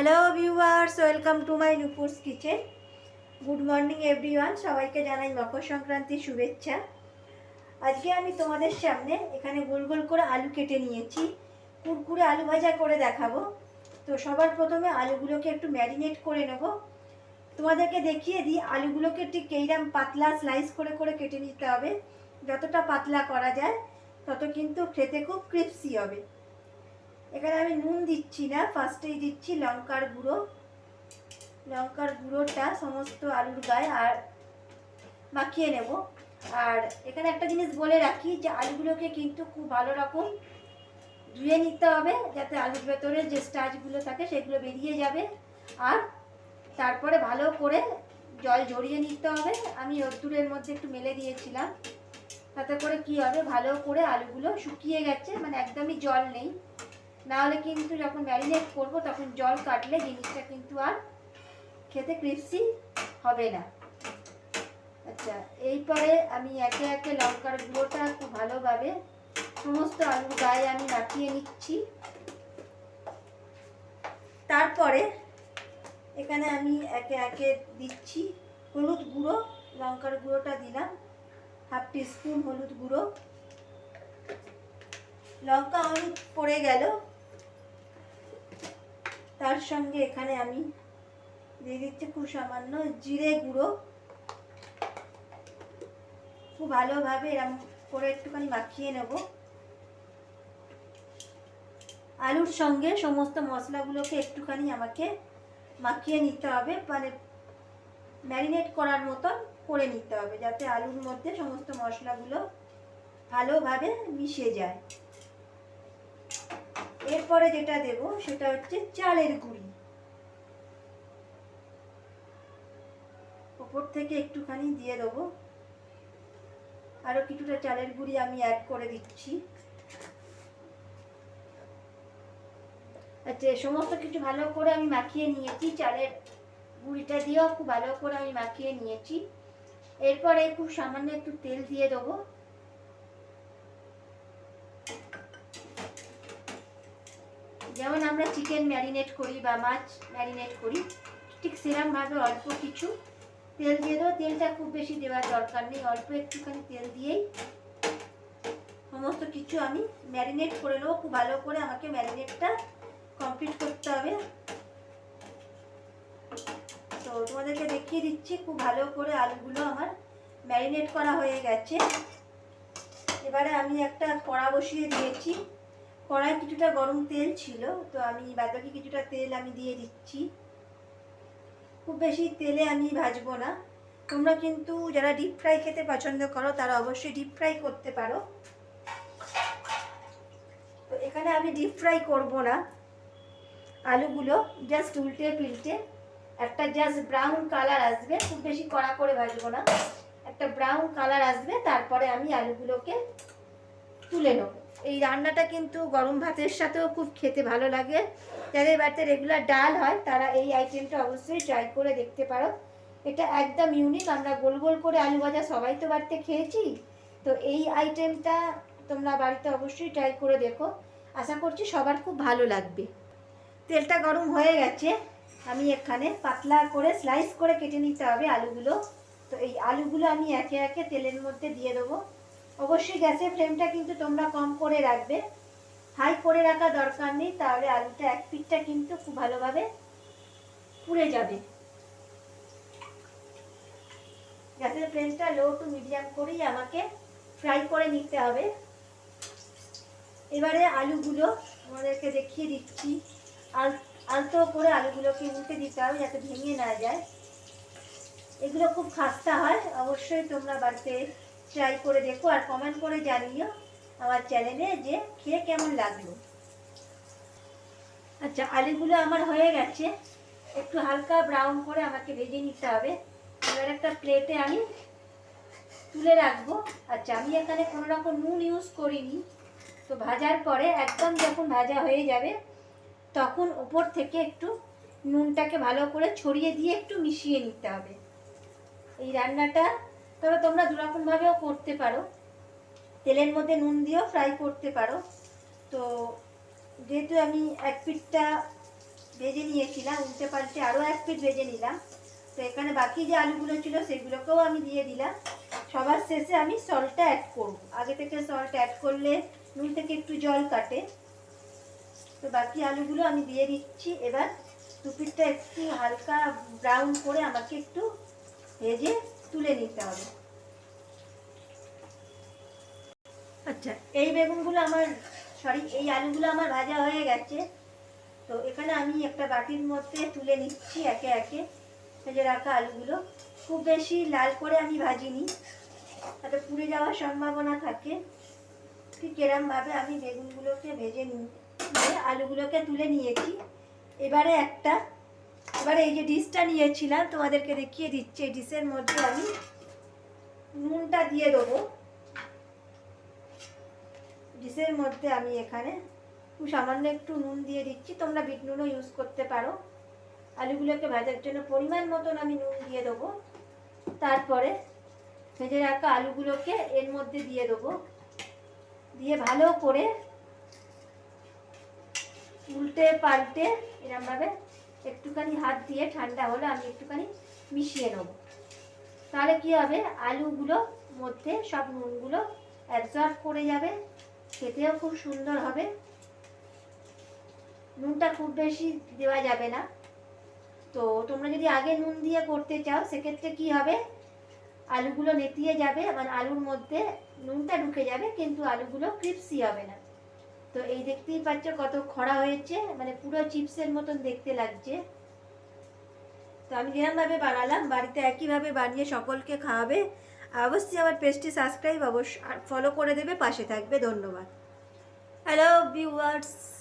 Hello viewers welcome to my Nupur's kitchen good morning everyone সবাইকে জানাই মকর সংক্রান্তির শুভেচ্ছা। আজকে আমি তোমাদের সামনে এখানে গোল গোল করে আলু কেটে নিয়েছি। কুরকুরে আলু ভাজা করে দেখাবো। তো সবার প্রথমে আলুগুলোকে একটু ম্যারিনেট করে নেব। তোমাদেরকে দেখিয়ে দিই, আলুগুলোকে ঠিক এইরকম পাতলা স্লাইস করে করে কেটে নিতে হবে। যতটা পাতলা করা যায়, তত কিন্তু খেতে খুব ক্রিপসি হবে। এখানে আমি নুন দিচ্ছি না ফার্স্টেই দিচ্ছি লঙ্কার গুঁড়ো। লঙ্কার গুঁড়োটা সমস্ত আলুর গায়ে আর মাখিয়ে নেব। আর এখানে একটা জিনিস বলে রাখি যে, আলুগুলোকে কিন্তু খুব ভালো রকম ধুয়ে নিতে হবে, যাতে আলুর ভেতরে যে স্টাচগুলো থাকে, সেগুলো বেরিয়ে যাবে। আর তারপরে ভালো করে জল ঝরিয়ে নিতে হবে। আমি রোদ্দুরের মধ্যে একটু মেলে দিয়েছিলাম। তাতে করে কি হবে? ভালো করে আলুগুলো শুকিয়ে গেছে মানে একদমই জল নেই। নাহলে কিন্তু যখন ম্যারিনেট করব, তখন জল কাটলে জিনিসটা কিন্তু আর খেতে ক্রিপসি হবে না। আচ্ছা এইপরে আমি একে একে লঙ্কার গুঁড়োটা খুব ভালোভাবে সমস্ত আলুর গায়ে আমি মাখিয়ে নিচ্ছি। তারপরে এখানে আমি একে একে দিচ্ছি হলুদ গুঁড়ো, লঙ্কার গুঁড়োটা দিলাম, হাফ টিস্পুন হলুদ গুঁড়ো। লঙ্কা হলুদ পড়ে গেল তার সঙ্গে এখানে আমি দিয়ে দিচ্ছি খুব সামান্য জিরে গুঁড়ো। খুব ভালোভাবে এরম করে একটুখানি মাখিয়ে নেব। আলুর সঙ্গে সমস্ত মশলাগুলোকে একটুখানি আমাকে মাখিয়ে নিতে হবে মানে ম্যারিনেট করার মতন করে নিতে হবে, যাতে আলুর মধ্যে সমস্ত মশলাগুলো ভালোভাবে মিশে যায়। এরপরে যেটা দেব সেটা হচ্ছে চালের গুঁড়ি। ওপর থেকে একটুখানি দিয়ে দেবো। আরও কিছুটা চালের গুঁড়ি আমি অ্যাড করে দিচ্ছি। আচ্ছা সমস্ত কিছু ভালো করে আমি মাখিয়ে নিয়েছি। চালের গুঁড়িটা দিয়েও খুব ভালো করে আমি মাখিয়ে নিয়েছি। এরপরে খুব সামান্য একটু তেল দিয়ে দেবো। যেমন আমরা চিকেন ম্যারিনেট করি বা মাছ ম্যারিনেট করি, ঠিক সেরকমভাবে অল্প কিছু তেল দিয়ে দেবো। তেলটা খুব বেশি দেওয়ার দরকার নেই, অল্প একটুখানি তেল দিয়েই সমস্ত কিছু আমি ম্যারিনেট করে নেব। খুব ভালো করে আমাকে ম্যারিনেটটা কমপ্লিট করতে হবে। তো তোমাদেরকে দেখিয়ে দিচ্ছি, খুব ভালো করে আলুগুলো আমার ম্যারিনেট করা হয়ে গেছে। এবারে আমি একটা কড়া বসিয়ে দিয়েছি। কড়াই কিছুটা গরম তেল ছিল, তো আমি বাদবাকি কিছুটা তেল আমি দিয়ে দিচ্ছি। খুব বেশি তেলে আমি ভাজবো না। তোমরা কিন্তু যারা ডিপ ফ্রাই খেতে পছন্দ করো, তারা অবশ্যই ডিপ ফ্রাই করতে পারো। তো এখানে আমি ডিপ ফ্রাই করব না। আলুগুলো জাস্ট উল্টে পিল্টে একটা জাস্ট ব্রাউন কালার আসবে, খুব বেশি কড়া করে ভাজবো না। একটা ব্রাউন কালার আসবে, তারপরে আমি আলুগুলোকে তুলে নেব। এই রান্নাটা কিন্তু গরম ভাতের সাথেও খুব খেতে ভালো লাগে। যাদের বাড়িতে রেগুলার ডাল হয়, তারা এই আইটেমটা অবশ্যই ট্রাই করে দেখতে পারো। এটা একদম ইউনিক আমরা গোল গোল করে আলু ভাজা সবাই তো বাড়িতে খেয়েছি। তো এই আইটেমটা তোমরা বাড়িতে অবশ্যই ট্রাই করে দেখো। আশা করছি সবার খুব ভালো লাগবে। তেলটা গরম হয়ে গেছে। আমি এখানে পাতলা করে স্লাইস করে কেটে নিতে হবে আলুগুলো। তো এই আলুগুলো আমি একে একে তেলের মধ্যে দিয়ে দেবো। অবশ্যই গ্যাসের ফ্লেমটা কিন্তু তোমরা কম করে রাখবে। হাই করে রাখা দরকার নেই, তাহলে আলুটা এক পিঠটা কিন্তু খুব ভালোভাবে পুড়ে যাবে। গ্যাসের ফ্লেমটা লো টু মিডিয়াম করেই আমাকে ফ্রাই করে নিতে হবে। এবারে আলুগুলো আমাদেরকে দেখিয়ে দিচ্ছি। আল, আলতো করে আলুগুলোকে উল্টে দিতে হবে যাতে ভেঙে না যায়। এগুলো খুব খাস্তা হয়, অবশ্যই তোমরা বাড়িতে ট্রাই করে দেখো আর কমেন্ট করে জানিও আমার চ্যানেলে যে খেয়ে কেমন লাগল। আচ্ছা আলুগুলো আমার হয়ে গেছে। একটু হালকা ব্রাউন করে আমাকে ভেজে নিতে হবে। এবার একটা প্লেটে আমি তুলে রাখব। আচ্ছা আমি এখানে কোনো রকম নুন ইউজ করিনি। তো ভাজার পরে একদম যখন ভাজা হয়ে যাবে, তখন উপর থেকে একটু নুনটাকে ভালো করে ছড়িয়ে দিয়ে একটু মিশিয়ে নিতে হবে। এই রান্নাটা তবে তোমরা দুরকমভাবেও করতে পারো। তেলের মধ্যে নুন দিয়েও ফ্রাই করতে পারো। তো যেহেতু আমি এক পিঠটা ভেজে নিয়েছিলাম, উল্টে পাল্টে আরও এক পিট ভেজে নিলাম, তো এখানে বাকি যে আলুগুলো ছিল সেগুলোকেও আমি দিয়ে দিলাম। সবার শেষে আমি সল্টটা অ্যাড করব। আগে থেকে সল্ট অ্যাড করলে নুন থেকে একটু জল কাটে। তো বাকি আলুগুলো আমি দিয়ে দিচ্ছি। এবার টুপিটা একটু হালকা ব্রাউন করে আমাকে একটু ভেজে তুলে নিতে হবে। আচ্ছা এই বেগুনগুলো আমার সরি এই আলুগুলো আমার ভাজা হয়ে গেছে। তো এখানে আমি একটা বাটির মধ্যে তুলে নিচ্ছি একে একে ভেজে রাখা আলুগুলো। খুব বেশি লাল করে আমি ভাজিনি তাতে পুড়ে যাওয়ার সম্ভাবনা থাকে। ঠিক এরমভাবে আমি বেগুনগুলোকে ভেজে নিয়ে আলুগুলোকে তুলে নিয়েছি। এবারে একটা এবারে এই যে ডিশটা নিয়েছিলাম, তোমাদেরকে দেখিয়ে দিচ্ছি। এই ডিশের মধ্যে আমি নুনটা দিয়ে দেবো। ডিশের মধ্যে আমি এখানে খুব সামান্য একটু নুন দিয়ে দিচ্ছি। তোমরা বিট নুনও ইউজ করতে পারো। আলুগুলোকে ভাজার জন্য পরিমাণ মতন আমি নুন দিয়ে দেবো। তারপরে ভেজে রাখা আলুগুলোকে এর মধ্যে দিয়ে দেবো। দিয়ে ভালো করে উল্টে পাল্টে এরমভাবে একটুখানি হাত দিয়ে ঠান্ডা হলে আমি একটুখানি মিশিয়ে নেব। তাহলে কি হবে? আলুগুলো মধ্যে সব নুনগুলো অ্যাবজর্ব করে যাবে, খেতেও খুব সুন্দর হবে। নুনটা খুব বেশি দেওয়া যাবে না। তো তোমরা যদি আগে নুন দিয়ে করতে চাও, সেক্ষেত্রে কি হবে? আলুগুলো নেতিয়ে যাবে মানে আলুর মধ্যে নুনটা ঢুকে যাবে, কিন্তু আলুগুলো ক্রিপসি হবে না। তো এই দেখতেই পাচ্ছ কত খরা হয়েছে মানে পুরো চিপসের মতন দেখতে লাগছে। তো আমি এরমভাবে বানালাম, বাড়িতে একইভাবে বানিয়ে সকলকে খাওয়াবে। অবশ্যই আমার পেজটি সাবস্ক্রাইব অবশ্য ফলো করে দেবে, পাশে থাকবে। ধন্যবাদ। Hello viewers